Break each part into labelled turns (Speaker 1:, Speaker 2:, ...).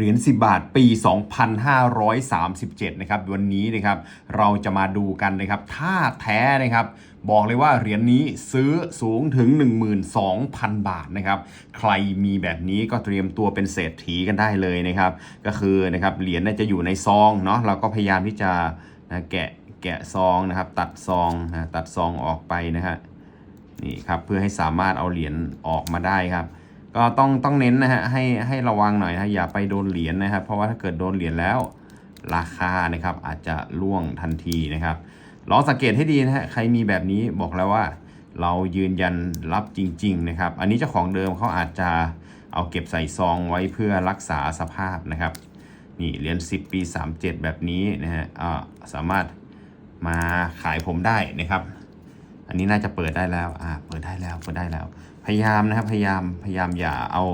Speaker 1: เหรียญ10 บาทปี 2537 นะครับ วันนี้นะครับเราจะมาดูกันนะครับถ้าแท้นะครับบอกเลยว่าเหรียญนี้ซื้อสูงถึง 12,000 บาทนะครับ ใครมีแบบนี้ก็เตรียมตัวเป็นเศรษฐีกันได้เลยนะครับ ก็คือนะครับเหรียญน่จะอยู่ในซองเนาะเราก็พยายามที่จะนะแกะแกะซองนะครับ ตัดซองนะตัดซองออกไปนะฮะนี่ครับเพื่อให้สามารถเอาเหรียญออกมาได้ครับ ก็ต้องต้องเน้นนะฮะให้ให้ระวังหน่อยนะอย่าไปโดนเหรียญนะครับ เพราะว่าถ้าเกิดโดนเหรียญแล้วราคานะครับอาจจะล่วงทันทีนะครับลองสังเกตให้ดีนะฮะใครมีแบบนี้บอกแล้วว่า เรายืนยันรับจริง ๆ นะครับ อันนี้เจ้าของเดิมเขาอาจจะเอาเก็บใส่ซองไว้เพื่อรักษาสภาพนะครับนี่เหรียญ10 ปี 37 แบบนี้นะฮะสามารถมาขายผมได้นะครับ อันนี้น่าจะเปิดได้แล้ว อ่า เปิดได้แล้ว เปิดได้แล้ว พยายามนะครับ พยายาม พยายามอย่าเอา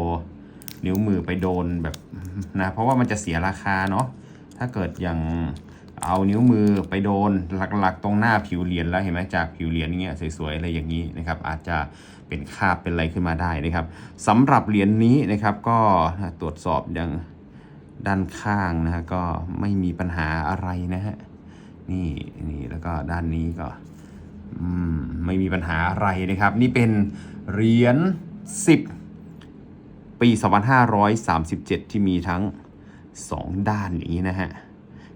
Speaker 1: นิ้วมือไปโดนแบบนะ เพราะว่ามันจะเสียราคาเนาะ ถ้าเกิดอย่างเอานิ้วมือไปโดนหลักๆ ตรงหน้าผิวเหรียญแล้วเห็นไหมจากผิวเหรียญเงี้ยสวยๆอะไรอย่างนี้นะครับอาจจะเป็นคาบเป็นอะไรขึ้นมาได้นะครับสำหรับเหรียญนี้นะครับก็ตรวจสอบอย่างด้านข้างนะฮะก็ไม่มีปัญหาอะไรนะฮะนี่นี่แล้วก็ด้านนี้ก็ ไม่มีปัญหาอะไรนะครับ นี่เป็นเหรียญ10 ปี 2537 ที่มีทั้ง 2 ด้านอย่างนี้นะฮะ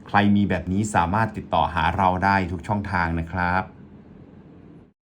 Speaker 1: ใครมีแบบนี้สามารถติดต่อหาเราได้ทุกช่องทางนะครับ